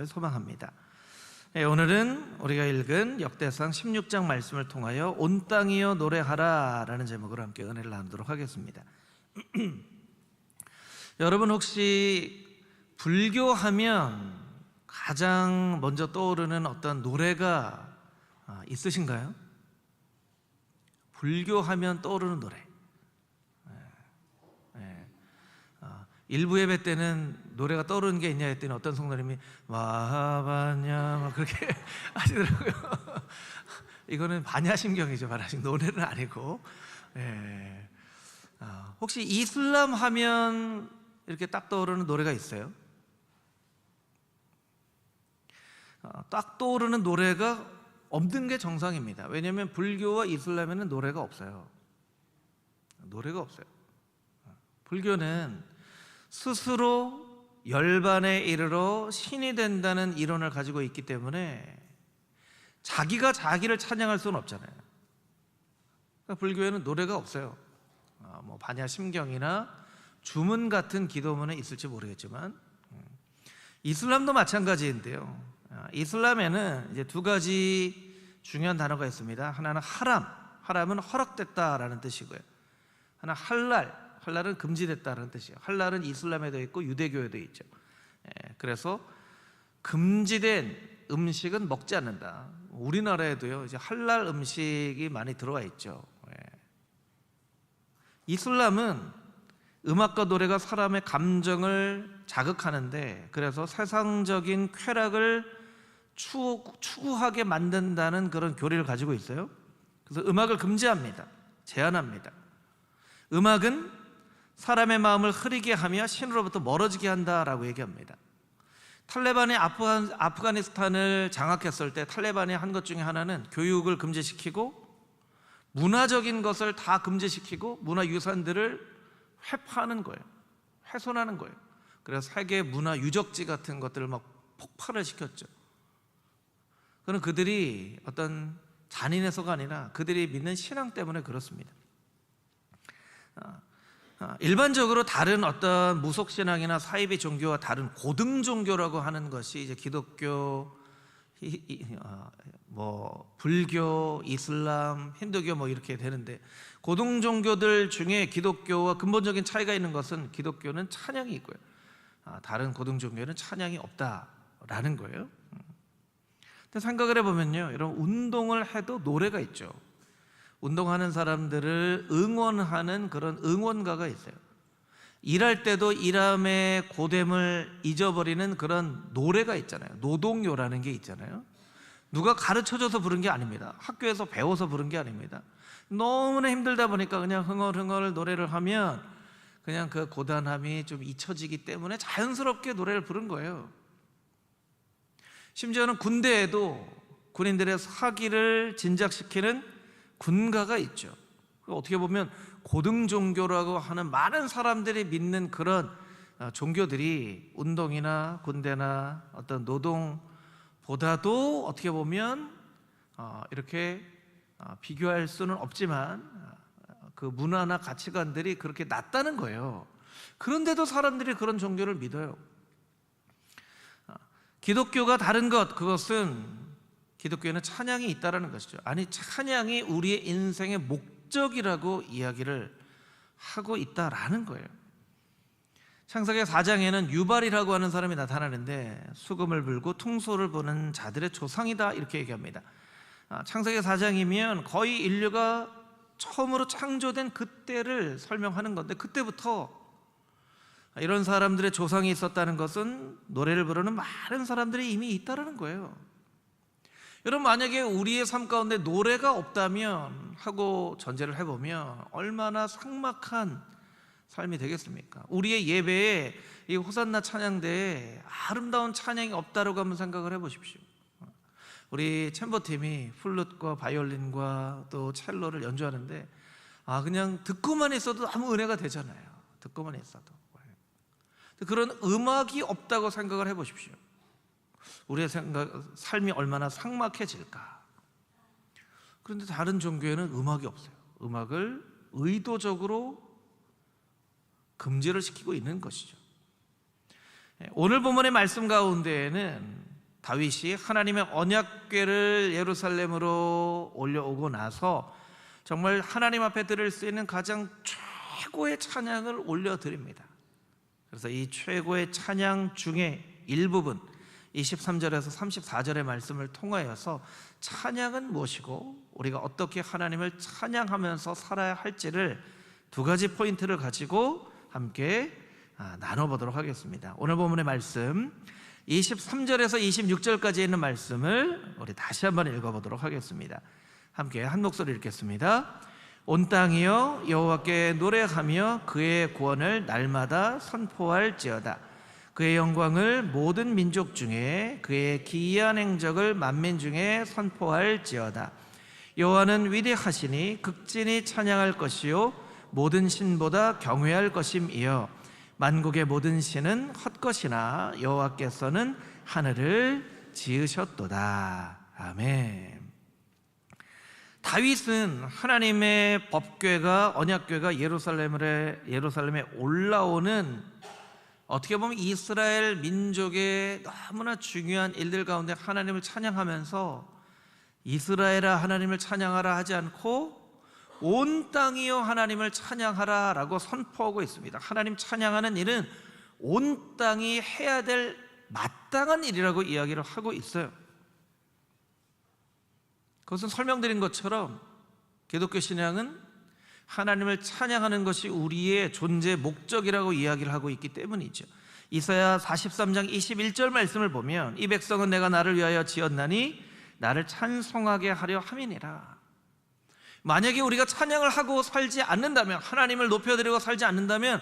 되시기를 소망합니다. 네, 오늘은 우리가 읽은 역대상 16장 말씀을 통하여 온 땅이여 노래하라라는 제목으로 함께 은혜를 나누도록 하겠습니다. 여러분 혹시 불교하면 가장 먼저 떠오르는 어떤 노래가 아, 있으신가요? 불교하면 떠오르는 노래. 아, 일부 예배 때는 노래가 떠오르는 게 있냐 했더니 어떤 성도님이 마하바냐 막 그렇게 하시더라고요. 이거는 반야심경이죠, 반야심 노래는 아니고. 예. 아, 혹시 이슬람 하면 이렇게 딱 떠오르는 노래가 있어요? 아, 딱 떠오르는 노래가 없는 게 정상입니다. 왜냐하면 불교와 이슬람에는 노래가 없어요. 노래가 없어요. 불교는 스스로 열반에 이르러 신이 된다는 이론을 가지고 있기 때문에 자기가 자기를 찬양할 수는 없잖아요. 그러니까 불교에는 노래가 없어요. 아, 뭐 반야 심경이나 주문 같은 기도문은 있을지 모르겠지만 음. 이슬람도 마찬가지인데요. 아, 이슬람에는 이제 두 가지 중요한 단어가 있습니다. 하나는 하람, 하람은 허락됐다라는 뜻이고요. 하나 할랄, 할랄은 금지됐다는 뜻이에요. 할랄은 이슬람에도 있고 유대교에도 있죠. 예, 그래서 금지된 음식은 먹지 않는다. 우리나라에도요, 이제 할랄 음식이 많이 들어와 있죠. 예. 이슬람은 음악과 노래가 사람의 감정을 자극하는데 그래서 세상적인 쾌락을 추구, 추구하게 만든다는 그런 교리를 가지고 있어요. 그래서 음악을 금지합니다. 제한합니다. 음악은 사람의 마음을 흐리게 하며 신으로부터 멀어지게 한다라고 얘기합니다. 탈레반이 아프간, 아프가니스탄을 장악했을 때 탈레반이 한 것 중에 하나는 교육을 금지시키고 문화적인 것을 다 금지시키고 문화 유산들을 회파하는 거예요. 훼손하는 거예요. 그래서 세계 문화 유적지 같은 것들을 막 폭발을 시켰죠. 그는 그들이 어떤 잔인해서가 아니라 그들이 믿는 신앙 때문에 그렇습니다. 아, 아, 일반적으로 다른 어떤 무속 신앙이나 사이비 종교와 다른 고등 종교라고 하는 것이 이제 기독교, 아, 뭐 불교, 이슬람, 힌두교 뭐 이렇게 되는데 고등 종교들 중에 기독교와 근본적인 차이가 있는 것은 기독교는 찬양이 있고요. 아, 다른 고등 종교는 찬양이 없다라는 거예요. 음. 근데 생각을 해보면요, 이런 운동을 해도 노래가 있죠. 운동하는 사람들을 응원하는 그런 응원가가 있어요. 일할 때도 일함의 고됨을 잊어버리는 그런 노래가 있잖아요. 노동요라는 게 있잖아요. 누가 가르쳐줘서 부른 게 아닙니다. 학교에서 배워서 부른 게 아닙니다. 너무나 힘들다 보니까 그냥 흥얼흥얼 노래를 하면 그냥 그 고단함이 좀 잊혀지기 때문에 자연스럽게 노래를 부른 거예요. 심지어는 군대에도 군인들의 사기를 진작시키는 군가가 있죠. 어떻게 보면 고등 종교라고 하는 많은 사람들이 믿는 그런 어, 종교들이 운동이나 군대나 어떤 노동보다도 어떻게 보면 어, 이렇게 어, 비교할 수는 없지만 그 문화나 가치관들이 그렇게 낮다는 거예요. 그런데도 사람들이 그런 종교를 믿어요. 기독교가 다른 것 그것은 기독교에는 찬양이 있다라는 것이죠. 아니 찬양이 우리의 인생의 목적이라고 이야기를 하고 있다라는 거예요. 창세기 4장에는 유발이라고 하는 사람이 나타나는데 수금을 불고 퉁소를 부는 자들의 조상이다 이렇게 얘기합니다. 아, 창세기 4장이면 거의 인류가 처음으로 창조된 그때를 설명하는 건데 그때부터 이런 사람들의 조상이 있었다는 것은 노래를 부르는 많은 사람들이 이미 있다라는 거예요. 여러분 만약에 우리의 삶 가운데 노래가 없다면 하고 전제를 해보면 얼마나 삭막한 삶이 되겠습니까? 우리의 예배에 이 호산나 찬양대에 아름다운 찬양이 없다라고 한번 생각을 해보십시오. 우리 챔버팀이 플룻과 바이올린과 또 첼로를 연주하는데 아 그냥 듣고만 있어도 아무 은혜가 되잖아요. 듣고만 있어도 그런 음악이 없다고 생각을 해보십시오. 우리의 생각, 삶이 얼마나 삭막해질까. 그런데 다른 종교에는 음악이 없어요. 음악을 의도적으로 금지를 시키고 있는 것이죠. 예, 오늘 본문의 말씀 가운데에는 다윗이 하나님의 언약궤를 예루살렘으로 올려오고 나서 정말 하나님 앞에 드릴 수 있는 가장 최고의 찬양을 올려드립니다. 그래서 이 최고의 찬양 중에 일부분 23절에서 34절의 말씀을 통하여서 찬양은 무엇이고 우리가 어떻게 하나님을 찬양하면서 살아야 할지를 두 가지 포인트를 가지고 함께 아, 나눠보도록 하겠습니다. 오늘 본문의 말씀 23절에서 26절까지 있는 말씀을 우리 다시 한번 읽어보도록 하겠습니다. 함께 한 목소리 읽겠습니다. 온 땅이여 여호와께 노래하며 그의 구원을 날마다 선포할지어다. 그의 영광을 모든 민족 중에 그의 기이한 행적을 만민 중에 선포할지어다. 여호와는 위대하시니 극진히 찬양할 것이요 모든 신보다 경외할 것임이여 만국의 모든 신은 헛것이나 여호와께서는 하늘을 지으셨도다. 아멘. 다윗은 하나님의 법궤가 언약궤가 예루살렘에 예루살렘에 올라오는 어떻게 보면 이스라엘 민족의 너무나 중요한 일들 가운데 하나님을 찬양하면서 이스라엘아 하나님을 찬양하라 하지 않고 온 땅이여 하나님을 찬양하라 라고 선포하고 있습니다. 하나님 찬양하는 일은 온 땅이 해야 될 마땅한 일이라고 이야기를 하고 있어요. 그것은 설명드린 것처럼 기독교 신앙은 하나님을 찬양하는 것이 우리의 존재 목적이라고 이야기를 하고 있기 때문이죠. 이사야 43장 21절 말씀을 보면 이 백성은 내가 나를 위하여 지었나니 나를 찬송하게 하려 함이니라. 만약에 우리가 찬양을 하고 살지 않는다면 하나님을 높여드리고 살지 않는다면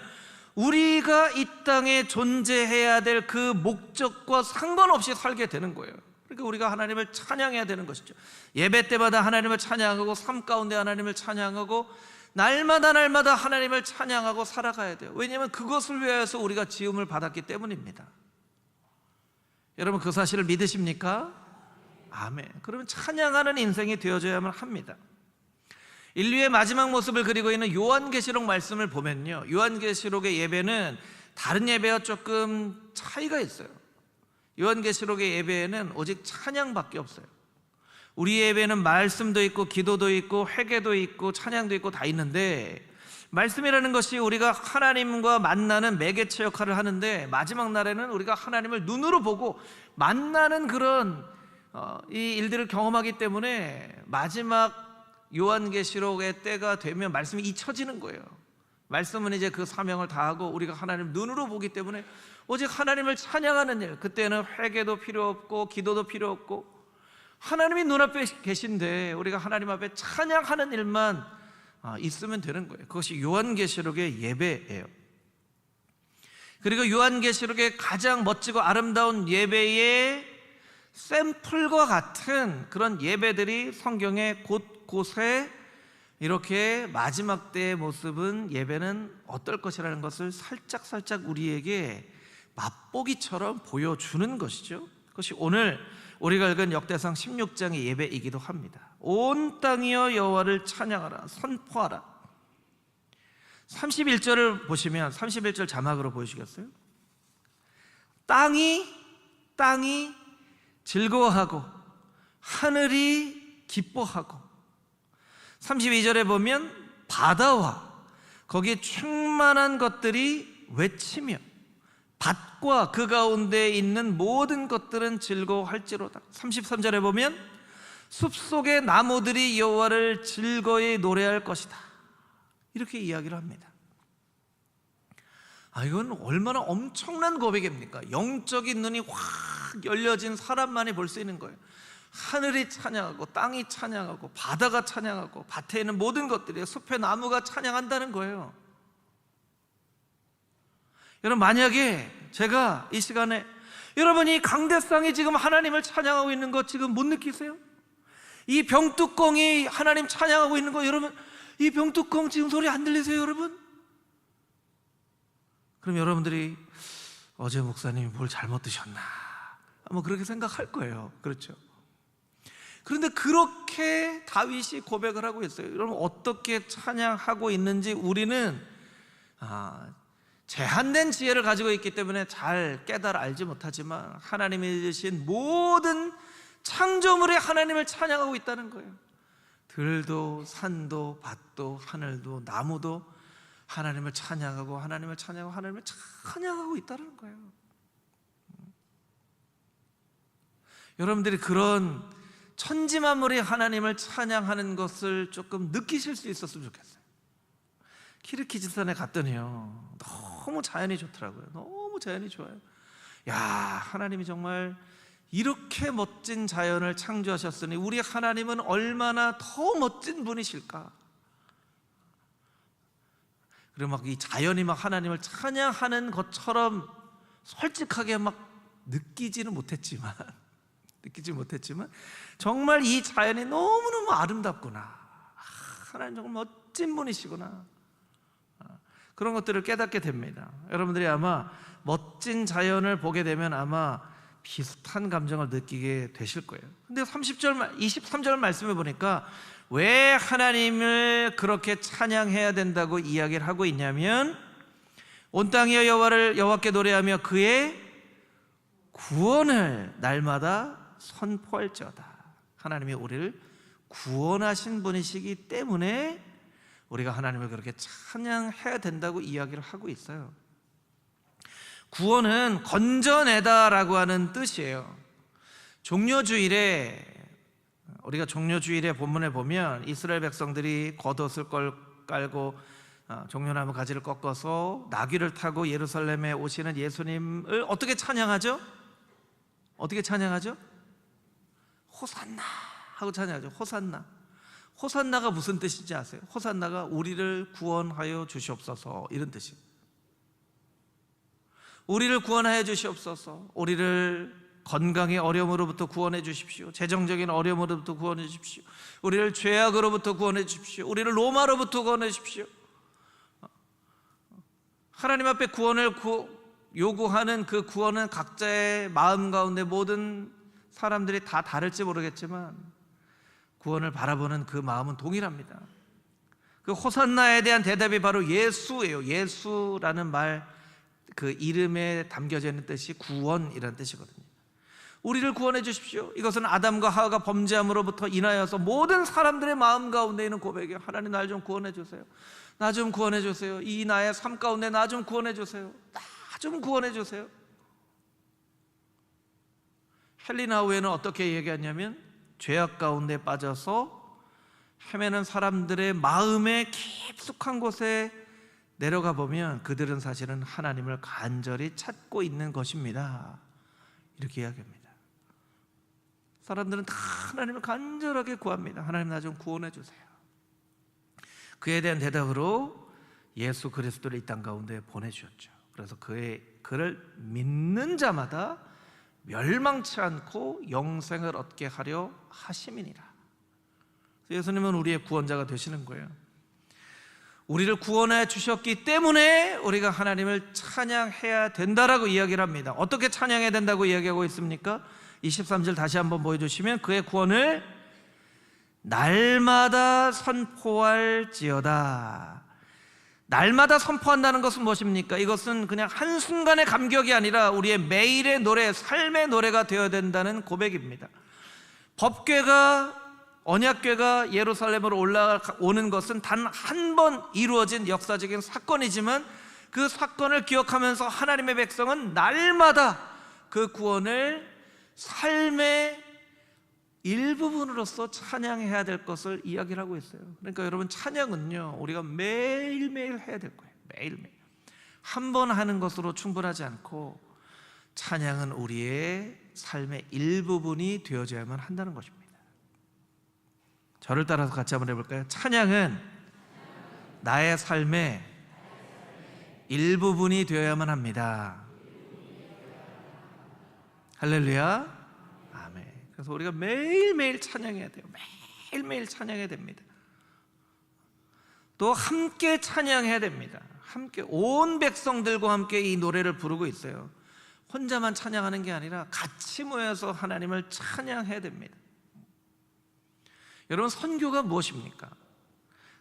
우리가 이 땅에 존재해야 될 그 목적과 상관없이 살게 되는 거예요. 그러니까 우리가 하나님을 찬양해야 되는 것이죠. 예배 때마다 하나님을 찬양하고 삶 가운데 하나님을 찬양하고 날마다 날마다 하나님을 찬양하고 살아가야 돼요. 왜냐하면 그것을 위하여서 우리가 지음을 받았기 때문입니다. 여러분 그 사실을 믿으십니까? 아멘. 그러면 찬양하는 인생이 되어져야만 합니다. 인류의 마지막 모습을 그리고 있는 요한계시록 말씀을 보면요. 요한계시록의 예배는 다른 예배와 조금 차이가 있어요. 요한계시록의 예배에는 오직 찬양밖에 없어요. 우리 예배는 말씀도 있고 기도도 있고 회개도 있고 찬양도 있고 다 있는데 말씀이라는 것이 우리가 하나님과 만나는 매개체 역할을 하는데 마지막 날에는 우리가 하나님을 눈으로 보고 만나는 그런 어, 이 일들을 경험하기 때문에 마지막 요한계시록의 때가 되면 말씀이 잊혀지는 거예요. 말씀은 이제 그 사명을 다하고 우리가 하나님 눈으로 보기 때문에 오직 하나님을 찬양하는 일. 그때는 회개도 필요 없고 기도도 필요 없고 하나님이 눈앞에 계신데 우리가 하나님 앞에 찬양하는 일만 아, 있으면 되는 거예요. 그것이 요한계시록의 예배예요. 그리고 요한계시록의 가장 멋지고 아름다운 예배의 샘플과 같은 그런 예배들이 성경의 곳곳에 이렇게 마지막 때의 모습은 예배는 어떨 것이라는 것을 살짝 살짝 우리에게 맛보기처럼 보여주는 것이죠. 그것이 오늘 우리가 읽은 역대상 16장의 예배이기도 합니다. 온 땅이여 여호와를 찬양하라 선포하라. 31절을 보시면 31절 자막으로 보여주겠어요? 땅이 땅이 즐거워하고 하늘이 기뻐하고 32절에 보면 바다와 거기에 충만한 것들이 외치며 밭과 그 가운데 있는 모든 것들은 즐거워할지로다. 33절에 보면 숲속의 나무들이 여호와를 즐거이 노래할 것이다. 이렇게 이야기를 합니다. 아 이건 얼마나 엄청난 고백입니까? 영적인 눈이 확 열려진 사람만이 볼 수 있는 거예요. 하늘이 찬양하고 땅이 찬양하고 바다가 찬양하고 밭에 있는 모든 것들이 숲의 나무가 찬양한다는 거예요. 여러분 만약에 제가 이 시간에 여러분이 강대상이 지금 하나님을 찬양하고 있는 거 지금 못 느끼세요? 이 병뚜껑이 하나님 찬양하고 있는 거 여러분 이 병뚜껑 지금 소리 안 들리세요 여러분? 그럼 여러분들이 어제 목사님이 뭘 잘못 드셨나 뭐 그렇게 생각할 거예요 그렇죠? 그런데 그렇게 다윗이 고백을 하고 있어요 여러분 어떻게 찬양하고 있는지 우리는 아, 제한된 지혜를 가지고 있기 때문에 잘 깨달아 알지 못하지만 하나님이 주신 모든 창조물에 하나님을 찬양하고 있다는 거예요. 들도 산도 밭도 하늘도 나무도 하나님을 찬양하고 하나님을 찬양하고 하나님을 찬양하고 있다는 거예요. 여러분들이 그런 천지 만물이 하나님을 찬양하는 것을 조금 느끼실 수 있었으면 좋겠어요. 키르키즈스탄에 갔더니요. 너무 자연이 좋더라고요. 너무 자연이 좋아요. 야, 하나님이 정말 이렇게 멋진 자연을 창조하셨으니 우리 하나님은 얼마나 더 멋진 분이실까? 그리고 막 이 자연이 막 하나님을 찬양하는 것처럼 솔직하게 막 느끼지는 못했지만 느끼지 못했지만 정말 이 자연이 너무너무 아름답구나. 아, 하나님 정말 멋진 분이시구나. 아, 그런 것들을 깨닫게 됩니다. 여러분들이 아마 멋진 자연을 보게 되면 아마 비슷한 감정을 느끼게 되실 거예요. 근데 30절 23절 말씀에 보니까 왜 하나님을 그렇게 찬양해야 된다고 이야기를 하고 있냐면 온 땅이여 여호와를 여호와께 노래하며 그의 구원을 날마다 선포할지어다. 하나님이 우리를 구원하신 분이시기 때문에 우리가 하나님을 그렇게 찬양해야 된다고 이야기를 하고 있어요. 구원은 건져내다라고 하는 뜻이에요. 종료주일에 우리가 종료주일의 본문에 보면 이스라엘 백성들이 겉옷을 깔고 어, 종려나무 가지를 꺾어서 나귀를 타고 예루살렘에 오시는 예수님을 어떻게 찬양하죠? 어떻게 찬양하죠? 호산나 하고 찬양하죠. 호산나. 호산나가 무슨 뜻인지 아세요? 호산나가 우리를 구원하여 주시옵소서 이런 뜻이에요. 우리를 구원하여 주시옵소서. 우리를 건강의 어려움으로부터 구원해 주십시오. 재정적인 어려움으로부터 구원해 주십시오. 우리를 죄악으로부터 구원해 주십시오. 우리를 로마로부터 구원해 주십시오. 하나님 앞에 구원을 요구하는 그 구원은 각자의 마음 가운데 모든 사람들이 다 다를지 모르겠지만 구원을 바라보는 그 마음은 동일합니다. 그 호산나에 대한 대답이 바로 예수예요. 예수라는 말 그 이름에 담겨져 있는 뜻이 구원이라는 뜻이거든요. 우리를 구원해 주십시오. 이것은 아담과 하와가 범죄함으로부터 인하여서 모든 사람들의 마음 가운데 있는 고백이에요. 하나님 날 좀 구원해 주세요. 나 좀 구원해 주세요. 이 나의 삶 가운데 나 좀 구원해 주세요. 나 좀 구원해 주세요. 헬리나우에는 어떻게 얘기하냐면 죄악 가운데 빠져서 헤매는 사람들의 마음의 깊숙한 곳에 내려가 보면 그들은 사실은 하나님을 간절히 찾고 있는 것입니다. 이렇게 이야기합니다. 사람들은 다 하나님을 간절하게 구합니다. 하나님 나 좀 구원해 주세요. 그에 대한 대답으로 예수 그리스도를 이 땅 가운데 보내주셨죠. 그래서 그의 그를 믿는 자마다 멸망치 않고 영생을 얻게 하려 하심이니라. 예수님은 우리의 구원자가 되시는 거예요. 우리를 구원해 주셨기 때문에 우리가 하나님을 찬양해야 된다라고 이야기를 합니다. 어떻게 찬양해야 된다고 이야기하고 있습니까? 23절 다시 한번 보여주시면 그의 구원을 날마다 선포할지어다. 날마다 선포한다는 것은 무엇입니까? 이것은 그냥 한순간의 감격이 아니라 우리의 매일의 노래, 삶의 노래가 되어야 된다는 고백입니다. 법궤가 언약궤가 예루살렘으로 올라오는 것은 단 한 번 이루어진 역사적인 사건이지만 그 사건을 기억하면서 하나님의 백성은 날마다 그 구원을 삶의 일부분으로서 찬양해야 될 것을 이야기를 하고 있어요. 그러니까 여러분 찬양은요 우리가 매일매일 해야 될 거예요. 매일매일 한 번 하는 것으로 충분하지 않고 찬양은 우리의 삶의 일부분이 되어져야만 한다는 것입니다. 저를 따라서 같이 한번 해볼까요? 찬양은 나의 삶의 일부분이 되어야만 합니다. 할렐루야. 그래서 우리가 매일매일 찬양해야 돼요. 매일매일 찬양해야 됩니다. 또 함께 찬양해야 됩니다. 함께 온 백성들과 함께 이 노래를 부르고 있어요. 혼자만 찬양하는 게 아니라 같이 모여서 하나님을 찬양해야 됩니다. 여러분 선교가 무엇입니까?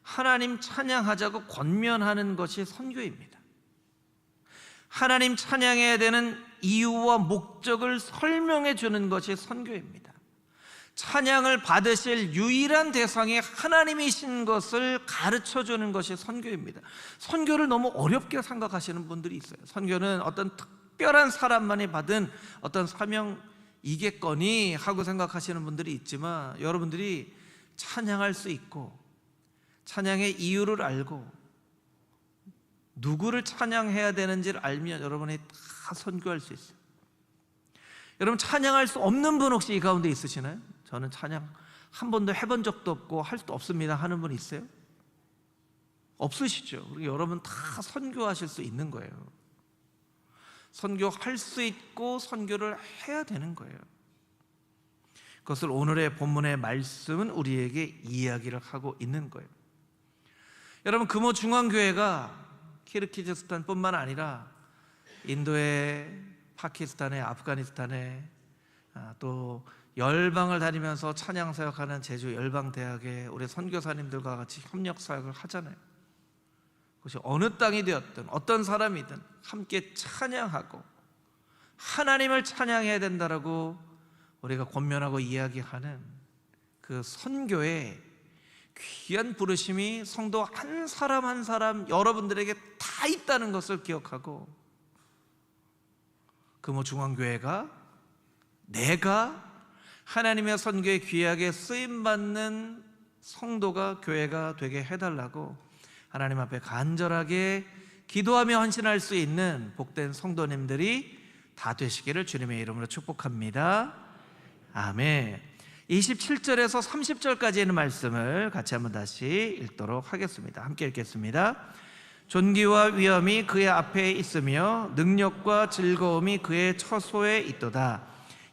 하나님 찬양하자고 권면하는 것이 선교입니다. 하나님 찬양해야 되는 이유와 목적을 설명해 주는 것이 선교입니다. 찬양을 받으실 유일한 대상이 하나님이신 것을 가르쳐 주는 것이 선교입니다. 선교를 너무 어렵게 생각하시는 분들이 있어요. 선교는 어떤 특별한 사람만이 받은 어떤 사명 이겠거니 하고 생각하시는 분들이 있지만 여러분들이 찬양할 수 있고 찬양의 이유를 알고 누구를 찬양해야 되는지를 알면 여러분이 다 선교할 수 있어요. 여러분 찬양할 수 없는 분 혹시 이 가운데 있으시나요? 저는 찬양 한 번도 해본 적도 없고 할 수도 없습니다 하는 분 있어요? 없으시죠? 그리고 여러분 다 선교하실 수 있는 거예요. 선교할 수 있고 선교를 해야 되는 거예요. 그것을 오늘의 본문의 말씀은 우리에게 이야기를 하고 있는 거예요. 여러분 금호 중앙교회가 키르키즈스탄뿐만 아니라 인도의 파키스탄에 아프가니스탄에 아, 또 열방을 다니면서 찬양 사역하는 제주 열방 대학에 우리 선교사님들과 같이 협력 사역을 하잖아요. 그것이 어느 땅이 되었든 어떤 사람이든 함께 찬양하고 하나님을 찬양해야 된다라고 우리가 권면하고 이야기하는 그 선교의 귀한 부르심이 성도 한 사람 한 사람 여러분들에게 다 있다는 것을 기억하고 금호 중앙교회가 내가 하나님의 선교에 귀하게 쓰임 받는 성도가 교회가 되게 해달라고 하나님 앞에 간절하게 기도하며 헌신할 수 있는 복된 성도님들이 다 되시기를 주님의 이름으로 축복합니다. 아멘. 27절에서 30절까지 있는 말씀을 같이 한번 다시 읽도록 하겠습니다. 함께 읽겠습니다. 존귀와 위엄이 그의 앞에 있으며 능력과 즐거움이 그의 처소에 있도다.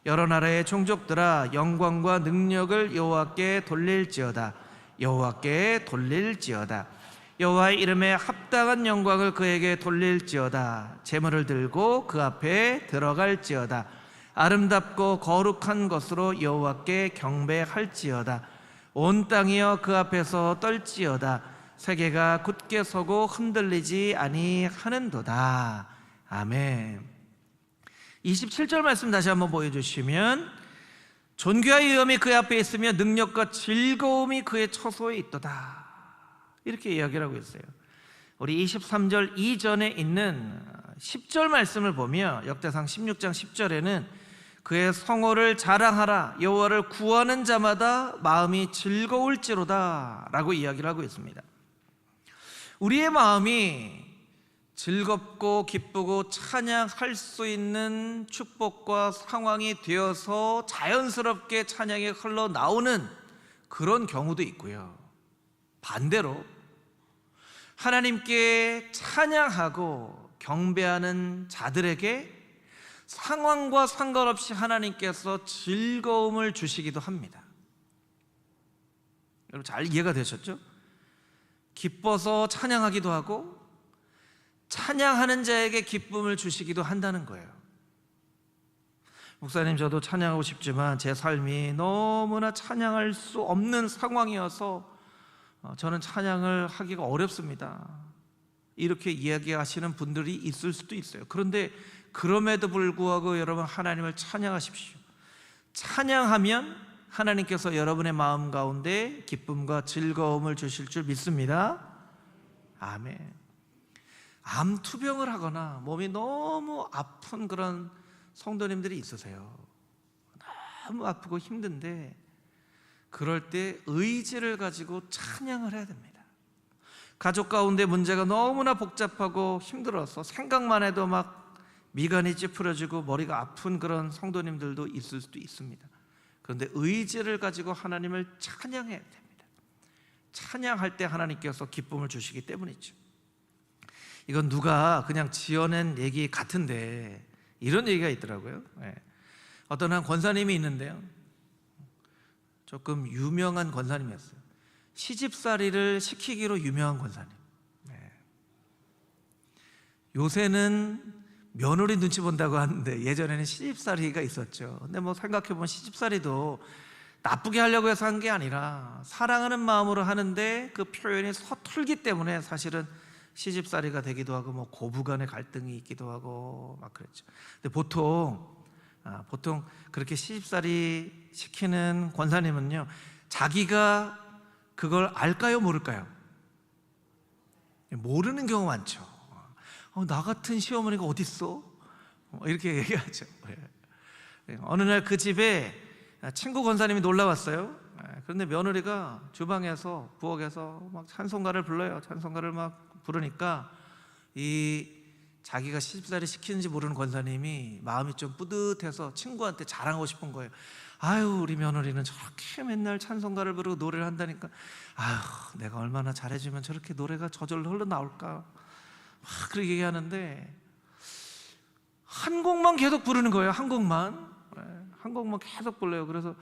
여러 나라의 종족들아 영광과 능력을 여호와께 돌릴지어다. 여호와께 돌릴지어다. 여호와의 이름에 합당한 영광을 그에게 돌릴지어다. 재물을 들고 그 앞에 들어갈지어다. 아름답고 거룩한 것으로 여호와께 경배할지어다. 온 땅이여 그 앞에서 떨지어다. 세계가 굳게 서고 흔들리지 아니하는도다. 아멘. 27절 말씀 다시 한번 보여주시면 존귀와 위엄이 그 앞에 있으며 능력과 즐거움이 그의 처소에 있도다. 이렇게 이야기를 하고 있어요. 우리 23절 이전에 있는 10절 말씀을 보면 역대상 16장 10절에는 그의 성호를 자랑하라 여호와를 구하는 자마다 마음이 즐거울지로다라고 이야기를 하고 있습니다. 우리의 마음이 즐겁고 기쁘고 찬양할 수 있는 축복과 상황이 되어서 자연스럽게 찬양이 흘러나오는 그런 경우도 있고요. 반대로 하나님께 찬양하고 경배하는 자들에게 상황과 상관없이 하나님께서 즐거움을 주시기도 합니다. 여러분 잘 이해가 되셨죠? 기뻐서 찬양하기도 하고 찬양하는 자에게 기쁨을 주시기도 한다는 거예요. 목사님 저도 찬양하고 싶지만 제 삶이 너무나 찬양할 수 없는 상황이어서 어, 저는 찬양을 하기가 어렵습니다. 이렇게 이야기하시는 분들이 있을 수도 있어요. 그런데 그럼에도 불구하고 여러분 하나님을 찬양하십시오. 찬양하면 하나님께서 여러분의 마음 가운데 기쁨과 즐거움을 주실 줄 믿습니다. 아멘. 암 투병을 하거나 몸이 너무 아픈 그런 성도님들이 있으세요. 너무 아프고 힘든데 그럴 때 의지를 가지고 찬양을 해야 됩니다. 가족 가운데 문제가 너무나 복잡하고 힘들어서 생각만 해도 막 미간이 찌푸려지고 머리가 아픈 그런 성도님들도 있을 수도 있습니다. 그런데 의지를 가지고 하나님을 찬양해야 됩니다. 찬양할 때 하나님께서 기쁨을 주시기 때문이죠. 이건 누가 그냥 지어낸 얘기 같은데 이런 얘기가 있더라고요. 네. 어떤 한 권사님이 있는데요. 조금 유명한 권사님이었어요. 시집살이를 시키기로 유명한 권사님. 네. 요새는 며느리 눈치 본다고 하는데 예전에는 시집살이가 있었죠. 근데 뭐 생각해보면 시집살이도 나쁘게 하려고 해서 한 게 아니라 사랑하는 마음으로 하는데 그 표현이 서툴기 때문에 사실은 시집살이가 되기도 하고 뭐 고부간의 갈등이 있기도 하고 막 그랬죠. 근데 보통 아, 보통 그렇게 시집살이 시키는 권사님은요 자기가 그걸 알까요 모를까요? 모르는 경우 많죠. 어, 나 같은 시어머니가 어디 있어? 이렇게 얘기하죠. 예. 어느 날 그 집에 친구 권사님이 놀러 왔어요. 예, 그런데 며느리가 주방에서 부엌에서 막 찬송가를 불러요. 찬송가를 막 부르니까 이 자기가 시집살이 시키는지 모르는 권사님이 마음이 좀 뿌듯해서 친구한테 자랑하고 싶은 거예요. 아유 우리 며느리는 저렇게 맨날 찬송가를 부르고 노래를 한다니까. 아유 내가 얼마나 잘해주면 저렇게 노래가 저절로 흘러나올까? 막 그렇게 얘기하는데 한 곡만 계속 부르는 거예요 한 곡만. 네, 한 곡만 계속 불러요. 그래서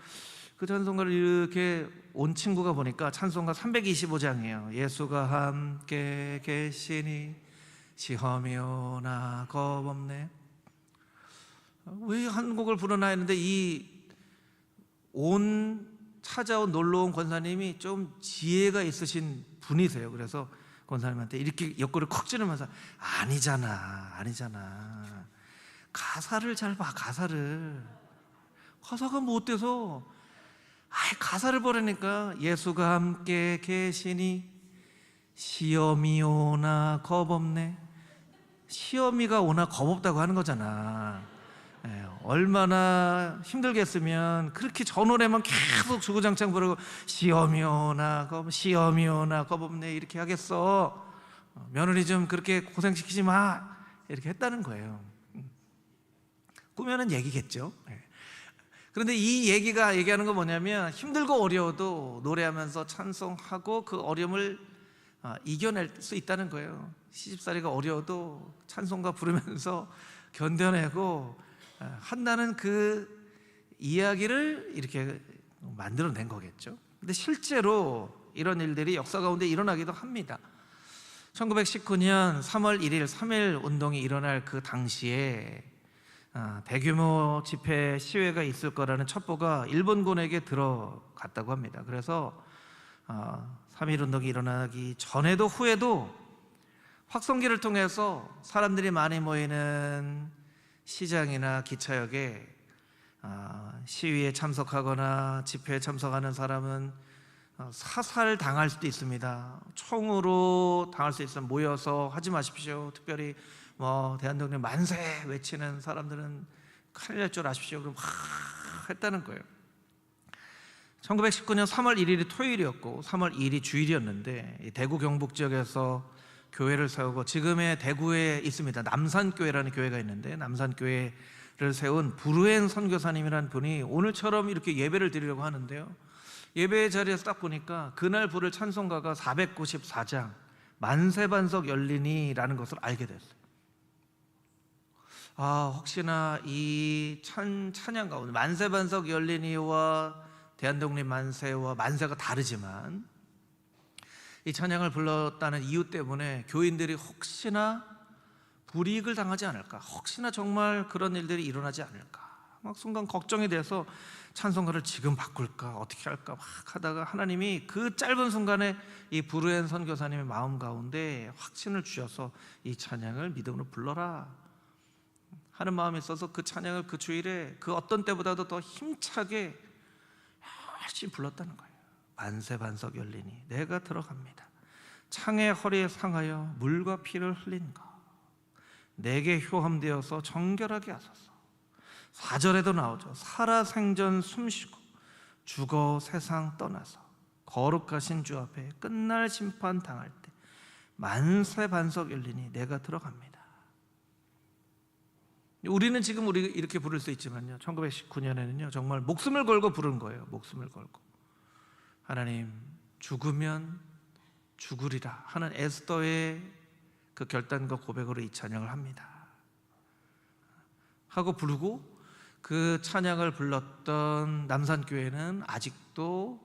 그 찬송가를 이렇게 온 친구가 보니까 찬송가 325장이에요. 예수가 함께 계시니 시험이 오나 겁없네. 왜 한 곡을 부르나 했는데 이 온 찾아온 놀러 온 권사님이 좀 지혜가 있으신 분이세요. 그래서 권사님한테 이렇게 옆구리를 콕 찌르면서 아니잖아, 아니잖아. 가사를 잘 봐, 가사를. 가사가 뭐 어때서? 아이, 가사를 보라니까 예수가 함께 계시니 시험이 오나 겁 없네. 시험이가 오나 겁 없다고 하는 거잖아. 예, 얼마나 힘들겠으면 그렇게 저 노래만 계속 주구장창 부르고 시험이 오나 겁 시험이 오나 겁없네 이렇게 하겠어 어, 며느리 좀 그렇게 고생시키지 마 이렇게 했다는 거예요 음. 꾸며는 얘기겠죠 예. 그런데 이 얘기가 얘기하는 건 뭐냐면 힘들고 어려워도 노래하면서 찬송하고 그 어려움을 아, 이겨낼 수 있다는 거예요 시집살이가 어려워도 찬송가 부르면서 견뎌내고 아, 한다는 그 이야기를 이렇게 만들어낸 거겠죠. 근데 실제로 이런 일들이 역사 가운데 일어나기도 합니다. 1919년 3월 1일 3일 운동이 일어날 그 당시에 아, 대규모 집회 시위가 있을 거라는 첩보가 일본군에게 들어갔다고 합니다. 그래서 3일 운동이 일어나기 전에도 후에도 확성기를 통해서 사람들이 많이 모이는 시장이나 기차역에 아, 시위에 참석하거나 집회에 참석하는 사람은 어, 사살 당할 수도 있습니다. 총으로 당할 수 있으면 모여서 하지 마십시오. 특별히 뭐 대한독립 만세 외치는 사람들은 큰일 날 줄 아십시오. 그럼 막 했다는 거예요. 1919년 3월 1일이 토요일이었고 3월 2일이 주일이었는데 대구 경북 지역에서 교회를 세우고 지금의 대구에 있습니다. 남산교회라는 교회가 있는데 남산교회를 세운 부르엔 선교사님이라는 분이 오늘처럼 이렇게 예배를 드리려고 하는데요. 예배 자리에서 딱 보니까 그날 부를 찬송가가 494장 만세반석 열리니라는 것을 알게 됐어요. 아 혹시나 이 찬, 찬양 가운데 만세반석 열리니와 대한독립 만세와 만세가 다르지만 이 찬양을 불렀다는 이유 때문에 교인들이 혹시나 불이익을 당하지 않을까, 혹시나 정말 그런 일들이 일어나지 않을까, 막 순간 걱정이 돼서 찬송가를 지금 바꿀까, 어떻게 할까 막 하다가 하나님이 그 짧은 순간에 이 부르엔 선교사님의 마음 가운데 확신을 주셔서 이 찬양을 믿음으로 불러라 하는 마음이 있어서 그 찬양을 그 주일에 그 어떤 때보다도 더 힘차게 열심히 불렀다는 거예요. 만세 반석 열리니 내가 들어갑니다. 창의 허리에 상하여 물과 피를 흘린가 내게 효함되어서 정결하게 하소서. 사절에도 나오죠. 살아 생전 숨쉬고 죽어 세상 떠나서 거룩하신 주 앞에 끝날 심판 당할 때 만세 반석 열리니 내가 들어갑니다. 우리는 지금 우리 이렇게 부를 수 있지만요. 1919년에는요. 정말 목숨을 걸고 부른 거예요. 목숨을 걸고. 하나님 죽으면 죽으리라 하는 에스더의 그 결단과 고백으로 이 찬양을 합니다. 하고 부르고 그 찬양을 불렀던 남산교회는 아직도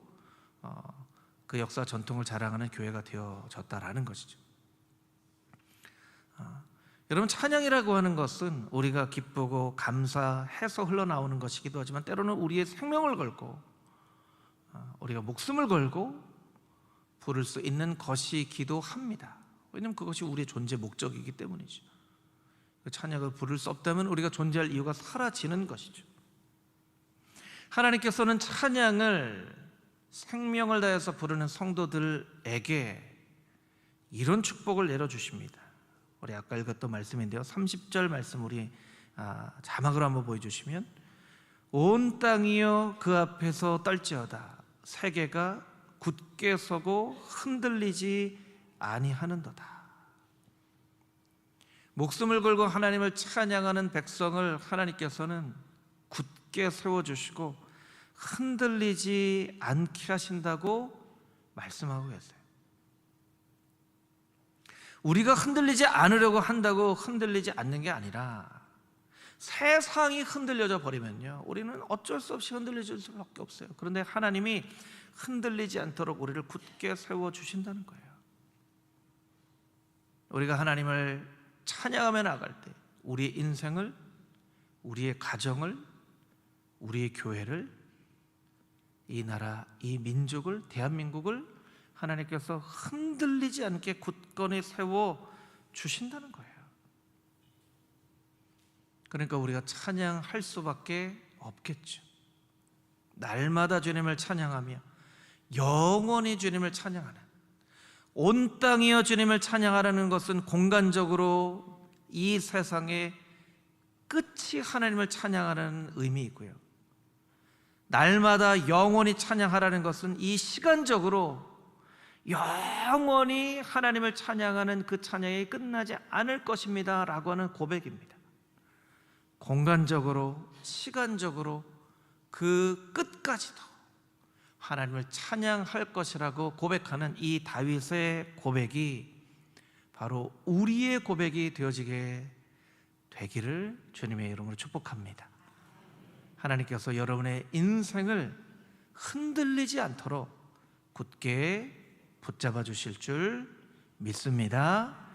어, 그 역사 전통을 자랑하는 교회가 되어졌다라는 것이죠. 어, 여러분 찬양이라고 하는 것은 우리가 기쁘고 감사해서 흘러나오는 것이기도 하지만 때로는 우리의 생명을 걸고 어, 우리가 목숨을 걸고 부를 수 있는 것이기도 합니다. 왜냐하면 그것이 우리의 존재 목적이기 때문이죠. 그 찬양을 부를 수 없다면 우리가 존재할 이유가 사라지는 것이죠. 하나님께서는 찬양을 생명을 다해서 부르는 성도들에게 이런 축복을 내려 주십니다. 우리 아까 읽었던 말씀인데요. 30절 말씀 우리 아, 자막으로 한번 보여 주시면 온 땅이여 그 앞에서 떨지어다 세계가 굳게 서고 흔들리지 아니하는도다. 목숨을 걸고 하나님을 찬양하는 백성을 하나님께서는 굳게 세워 주시고 흔들리지 않게 하신다고 말씀하고 계세요. 우리가 흔들리지 않으려고 한다고 흔들리지 않는 게 아니라 세상이 흔들려져 버리면요. 우리는 어쩔 수 없이 흔들려질 수밖에 없어요. 그런데 하나님이 흔들리지 않도록 우리를 굳게 세워 주신다는 거예요. 우리가 하나님을 찬양하며 나갈 때 우리의 인생을 우리의 가정을 우리의 교회를 이 나라 이 민족을 대한민국을 하나님께서 흔들리지 않게 굳건히 세워 주신다는 거예요. 그러니까 우리가 찬양할 수밖에 없겠죠. 날마다 주님을 찬양하며 영원히 주님을 찬양하는 온 땅이여 주님을 찬양하라는 것은 공간적으로 이 세상의 끝이 하나님을 찬양하는 의미이고요. 날마다 영원히 찬양하라는 것은 이 시간적으로 영원히 하나님을 찬양하는 그 찬양이 끝나지 않을 것입니다. 라고 하는 고백입니다. 공간적으로, 시간적으로 그 끝까지도 하나님을 찬양할 것이라고 고백하는 이 다윗의 고백이 바로 우리의 고백이 되어지게 되기를 주님의 이름으로 축복합니다. 하나님께서 여러분의 인생을 흔들리지 않도록 굳게 붙잡아 주실 줄 믿습니다.